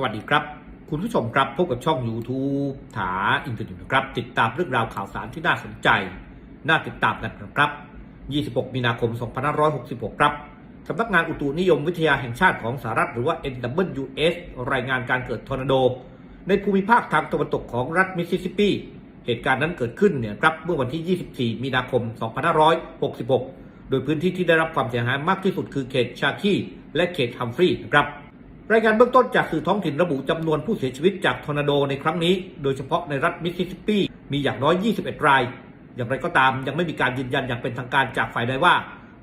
สวัสดีครับ คุณผู้ชมครับพบกับช่อง YouTube ถาอินเทอร์เน็ตนะครับ ติดตามเรื่องราวข่าวสารที่น่าสนใจ น่าติดตามกันนะครับ 26 มีนาคม 2566 ครับสำนักงานอุตุนิยมวิทยาแห่งชาติของสหรัฐหรือว่า NWS รายงานการเกิดทอร์นาโด ในภูมิภาคทางตะวันตกของรัฐมิสซิสซิปปี เหตุการณ์นั้นเกิดขึ้นเนี่ยครับเมื่อวันที่ 24 มีนาคม 2566 โดยพื้นที่ที่ได้รับความเสียหายมากที่สุดคือเขตชาคีและเขตฮัมฟรีย์นะครับ รายงานเบื้องต้นจากสื่อท้องถิ่นระบุจำนวนผู้เสียชีวิตจากทอร์นาโดในครั้งนี้ โดยเฉพาะในรัฐมิสซิสซิปปี มีอย่างน้อย 21 ราย อย่างไรก็ตามยังไม่มีการยืนยันอย่างเป็นทางการจากฝ่ายใดว่า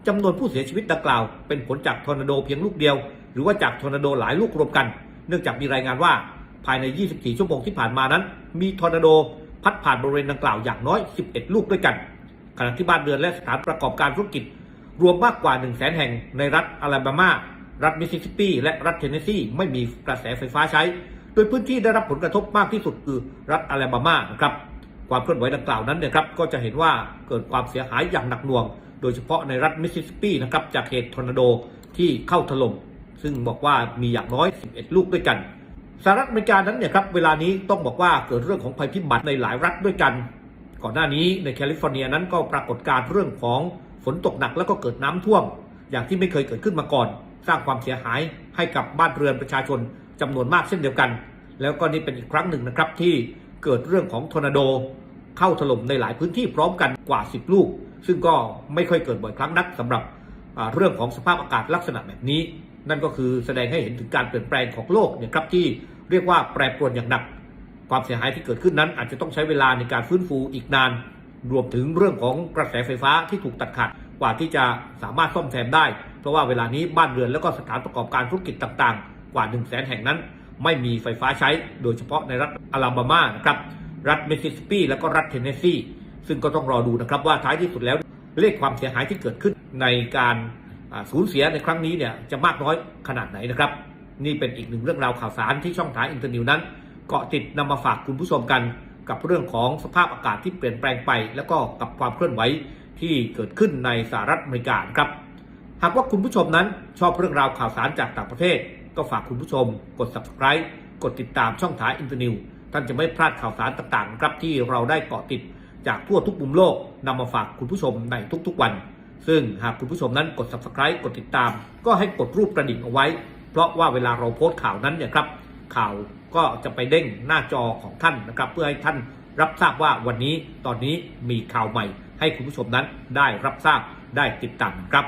จำนวนผู้เสียชีวิตดังกล่าว เป็นผลจากทอร์นาโดเพียงลูกเดียว หรือว่าจากทอร์นาโดหลายลูกรวมกัน เนื่องจากมีรายงานว่าภายใน 24 ชั่วโมงที่ผ่านมานั้น มีทอร์นาโดพัดผ่านบริเวณดังกล่าวอย่างน้อย 11 ลูกด้วยกันขณะที่บ้านเรือนและสถานประกอบการธุรกิจ รวมมากกว่า 1 0 0 0 0แแห่งในรัฐอลาบามา รัฐมิสซิสซิปปี และรัฐเทนเนสซีไม่มีกระแสไฟฟ้าใช้ โดยพื้นที่ได้รับผลกระทบมากที่สุดคือรัฐอลาบามานะครับความเคลื่อนไหวดังกล่าวนั้นเนี่ยครับก็จะเห็นว่าเกิดความเสียหายอย่างหนักหน่วง โดยเฉพาะในรัฐมิสซิสซิปปีนะครับจากเหตุทอร์นาโดที่เข้าถล่มซึ่งบอกว่ามีอย่างน้อย 11 ลูกด้วยกันสหรัฐอเมริกานั้นเนี่ยครับเวลานี้ต้องบอกว่าเกิดเรื่องของภัยพิบัติในหลายรัฐด้วยกัน ก่อนหน้านี้ในแคลิฟอร์เนียนั้นก็ปรากฏการเรื่องของฝนตกหนักแล้วก็เกิดน้ำท่วม อย่างที่ไม่เคยเกิดขึ้นมาก่อน สร้างความเสียหายให้กับบ้านเรือนประชาชนจำนวนมากเช่นเดียวกัน แล้วก็นี่เป็นอีกครั้งหนึ่งนะครับที่เกิดเรื่องของทอร์นาโด เข้าถล่มในหลายพื้นที่พร้อมกันกว่า 10 ลูก ซึ่งก็ไม่ค่อยเกิดบ่อยครั้งนักสำหรับเรื่องของสภาพอากาศลักษณะแบบนี้ นั่นก็คือแสดงให้เห็นถึงการเปลี่ยนแปลงของโลกเนี่ยครับที่เรียกว่าแปรปรวนอย่างหนัก ความเสียหายที่เกิดขึ้นนั้น อาจจะต้องใช้เวลาในการฟื้นฟูอีกนาน รวมถึงเรื่องของกระแสไฟฟ้าที่ถูกตัดขาดกว่าที่จะสามารถซ่อมแซมได้ เพราะว่าเวลานี้บ้านเรือนแล้วก็สถานประกอบการธุรกิจต่างๆ กว่า 1 0 0 0 0แสนแห่งนั้น ไม่มีไฟฟ้าใช้ โดยเฉพาะในรัฐอลาบามานะครับรัฐมิสซิสซิปปีและก็รัฐเทนเนสซีซึ่งก็ต้องรอดูนะครับว่าท้ายที่สุดแล้วเลขความเสียหายที่เกิดขึ้นในการสูญเสียในครั้งนี้เนี่ยจะมากน้อยขนาดไหนนะครับ นี่เป็นอีกหนึ่งเรื่องราวข่าวสารที่ช่องทางอินเตอร์นิวนั้น เกาะติดนำมาฝากคุณผู้ชมกัน กับเรื่องของสภาพอากาศที่เปลี่ยนแปลงไป แล้วก็กับความเคลื่อนไหวที่เกิดขึ้นในสหรัฐอเมริกาครับ หากว่าคุณผู้ชมนั้นชอบเรื่องราวข่าวสารจากต่างประเทศ ก็ฝากคุณผู้ชม กด subscribe กดติดตามช่องทางอินเตอร์นิวท่านจะไม่พลาดข่าวสารต่างๆครับที่เราได้เกาะติดจากทั่วทุกมุมโลกนำมาฝากคุณผู้ชมในทุกๆวัน ซึ่งหากคุณผู้ชมนั้นกด subscribe กดติดตาม ก็ให้กดรูปกระดิ่งเอาไว้ เพราะว่าเวลาเราโพสต์ข่าวนั้นเนี่ยครับข่าวก็จะไปเด้งหน้าจอของท่านนะครับ เพื่อให้ท่านรับทราบว่าวันนี้ตอนนี้มีข่าวใหม่ ให้คุณผู้ชมนั้นได้รับทราบได้ติดตามครับ